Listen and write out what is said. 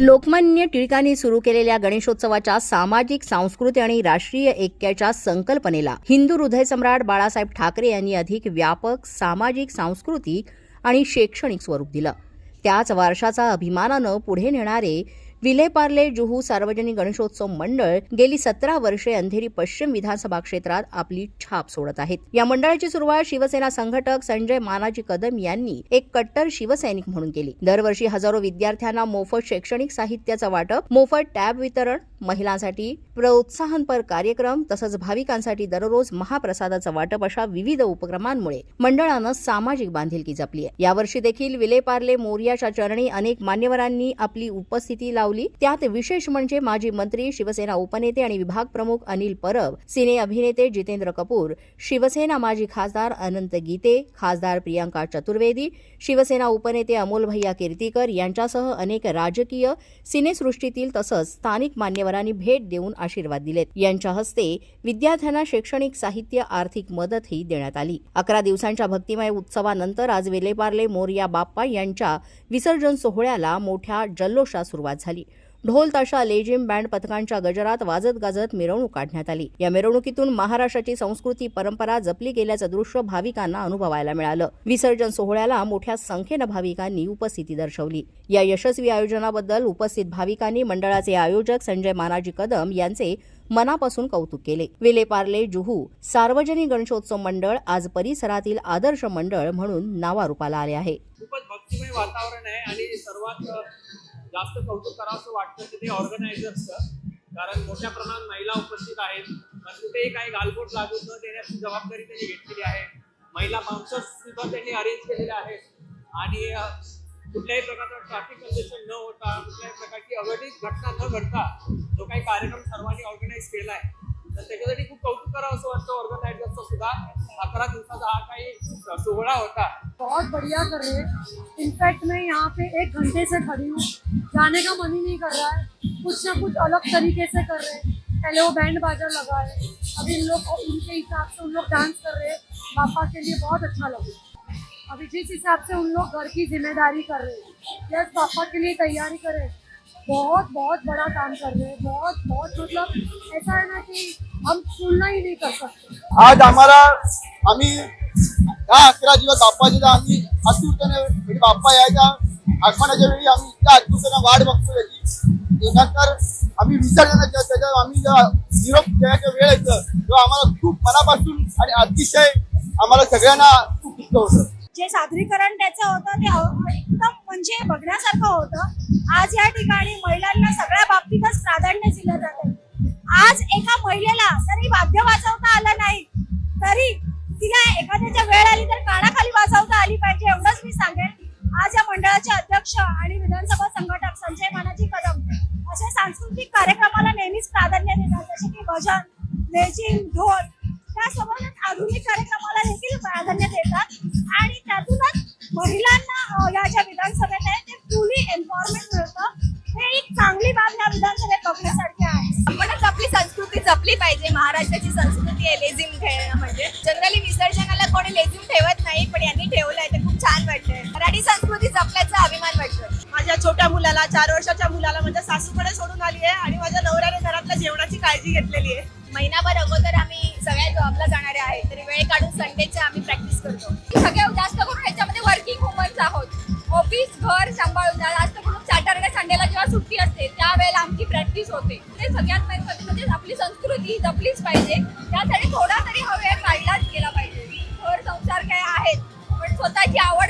लोकमान्य टिळकांनी सुरू केलेल्या गणेशोत्सवाच्या सामाजिक सांस्कृतिक आणि राष्ट्रीय ऐक्याच्या संकल्पनेला हिंदू हृदय सम्राट बाळासाहेब ठाकरे यांनी अधिक व्यापक सामाजिक सांस्कृतिक आणि शैक्षणिक स्वरूप दिलं. त्याच वारशाचा अभिमानानं पुढे नेणारे विलेपार्ले जुहू सार्वजनिक गणेशोत्सव मंडळ गेली सतरा वर्षे अंधेरी पश्चिम विधानसभा क्षेत्रात आपली छाप सोडत आहेत. या मंडळाची सुरुवात शिवसेना संघटक संजय मानाजी कदम यांनी एक कट्टर शिवसैनिक म्हणून केली. दरवर्षी हजारो विद्यार्थ्यांना मोफत शैक्षणिक साहित्याचं वाटप मोफत टॅब वितरण महिलांसाठी प्रोत्साहनपर कार्यक्रम तसंच भाविकांसाठी दररोज महाप्रसादाचं वाटप अशा विविध उपक्रमांमुळे मंडळानं सामाजिक बांधिलकी जपली आहे. यावर्षी देखील विलेपार्ले मोर्याच्या चरणी अनेक मान्यवरांनी आपली उपस्थिती लावली. त्यात विशेष म्हणजे माजी मंत्री शिवसेना उपनेते आणि विभाग प्रमुख अनिल परब सिने अभिनेते जितेंद्र कपूर शिवसेना माजी खासदार अनंत गीते खासदार प्रियांका चतुर्वेदी शिवसेना उपनेते अमोल भैया कीर्तीकर यांच्यासह अनेक राजकीय सिनेसृष्टीतील तसंच स्थानिक मान्यवरांनी भेट देऊन आशीर्वाद दिलेत. यांच्या हस्ते विद्यार्थ्यांना शैक्षणिक साहित्य आर्थिक मदतही देण्यात आली. अकरा दिवसांच्या भक्तिमय उत्सवानंतर आज वेलेपार्ले मोरया बाप्पा यांच्या विसर्जन सोहळ्याला मोठ्या जल्लोषात सुरुवात झाली. ढोल ताशा लेझिम बँड पथकांच्या गजरात वाजत गाजत मिरवणूक काढण्यात आली. या मिरवणुकीतून महाराष्ट्राची संस्कृती परंपरा जपली गेल्याचं दृश्य भाविकांना अनुभवायला मिळालं. विसर्जन सोहळ्याला मोठ्या संख्येनं भाविकांनी उपस्थिती दर्शवली. या यशस्वी आयोजनाबद्दल उपस्थित भाविकांनी मंडळाचे आयोजक संजय मानाजी कदम यांचे मनापासून कौतुक केले. विलेपार्ले जुहू सार्वजनिक गणेशोत्सव मंडळ आज परिसरातील आदर्श मंडळ म्हणून नावारूपाला आले आहे. खूपच भक्तिमय वातावरण आहे आणि सर्वात जास्त कौतुक करावंसं वाटतं ते ऑर्गनायझर्सचं कारण मोठ्या प्रमाणात महिला उपस्थित आहेत. कुठेही काही गालबोट लागू न देण्याची जबाबदारी त्यांनी घेतलेली आहे. महिला बाउन्सर्स सुद्धा त्यांनी अरेंज केलेले आहेत. आणि कुठल्याही प्रकारचं ट्रॅफिक कंजेशन न होता कुठल्याही प्रकारची अघटित घटना न घडता जो काही कार्यक्रम सर्वांनी ऑर्गनाईज केला आहे त्याच्यासाठी खूप कौतुक करावं असं वाटतं. ऑर्गनायझरचं सुद्धा अकरा दिवसाचा हा काही सोहळा होता. बहुत बढ़िया कर रहे हैं. इनफैक्ट मैं यहाँ पे एक घंटे से खड़ी हूँ. जाने का मन ही नहीं कर रहा है. कुछ ना कुछ अलग तरीके से कर रहे हैं. पहले वो बैंड बाजा लगा है. अभी इन लोग, उनके हिसाब से उन लोग डांस कर रहे हैं. पापा के लिए बहुत अच्छा लगा. अभी जिस हिसाब से उन लोग घर की ज़िम्मेदारी कर रहे हैं. यस पापा के लिए तैयारी कर बहुत बहुत बड़ा काम कर रहे हैं बहुत बहुत मतलब ऐसा है ना कि हम तुलना ही नहीं कर सकते। आज आम्हाला आम्ही दहा अकरा दिवस बाप्पाचे आम्ही म्हणजे बाप्पा यायच्या आगमनाच्या वेळी आम्ही इतक्या अतुरतेने वाट बघतो याची त्यानंतर आम्ही विसर्जनाच्या त्याच्यावर आम्ही जेव्हा निरोप द्यायचा वेळ येतं तेव्हा आम्हाला खूप मनापासून आणि अतिशय आम्हाला सगळ्यांना खूप दुःख होतं जे सादरीकरण त्याचं होतं ते एकदम म्हणजे बघण्यासारखं होतं. आज या ठिकाणी महिलांना सगळ्या बाबतीतच प्राधान्य दिलं जातं आज एका महिलेला जरी वाद्य वाजवता आलं नाही तरी तिला एखाद्याच्या वेळ आली तर कानाखाली वाजवता आली पाहिजे एवढंच मी सांगेन. आज या मंडळाचे अध्यक्ष आणि विधानसभा संघटक संजय मानाजी कदम अशा सांस्कृतिक कार्यक्रमाला नेहमीच प्राधान्य देतात जसे की भजन लेझिम ढोल त्यासोबतच आधुनिक कार्यक्रमाला देखील प्राधान्य देतात. आणि त्यातूनच महिलांना या ज्या विधानसभेत आहे ते फुली एम्पॉवरमेंट मिळतं. हे एक चांगली बाब या विधानसभेत बघण्यासारखी आहे. आपणच आपली संस्कृती जपली पाहिजे. महाराष्ट्राची संस्कृती आहे लेझिम खेळणं म्हणजे. जनरली विसर्जनाला कोणी लेझिम ठेवत नाही पण यांनी ठेवलंय ते खूप छान वाटतंय मराठी संस्कृती जपल्याचा अभिमान वाटतोय. माझ्या छोट्या मुलाला चार वर्षाच्या मुलाला माझ्या सासूकडे सोडून आली आहे आणि माझ्या नवऱ्याने घरातल्या जेवणाची काळजी घेतलेली आहे. महिनाभर अगोदर आम्ही सगळ्या जॉबला जाणारे आहेत तरी वेळ काढून संडेचे आम्ही प्रॅक्टिस करतो. सगळ्या जास्त करून ह्याच्यामध्ये वर्किंग वुमन्स आहोत. ऑफिस घर सांभाळून जास्त करून सॅटर्डे संडेला जेव्हा सुट्टी असते त्यावेळेला आमची प्रॅक्टिस होते. ते सगळ्यात महत्त्वाचं म्हणजे आपली संस्कृती जपलीच पाहिजे. त्यासाठी थोडा तरी हा वेळ काढलाच गेला पाहिजे. घर संसार काय आहेत पण स्वतःची आवड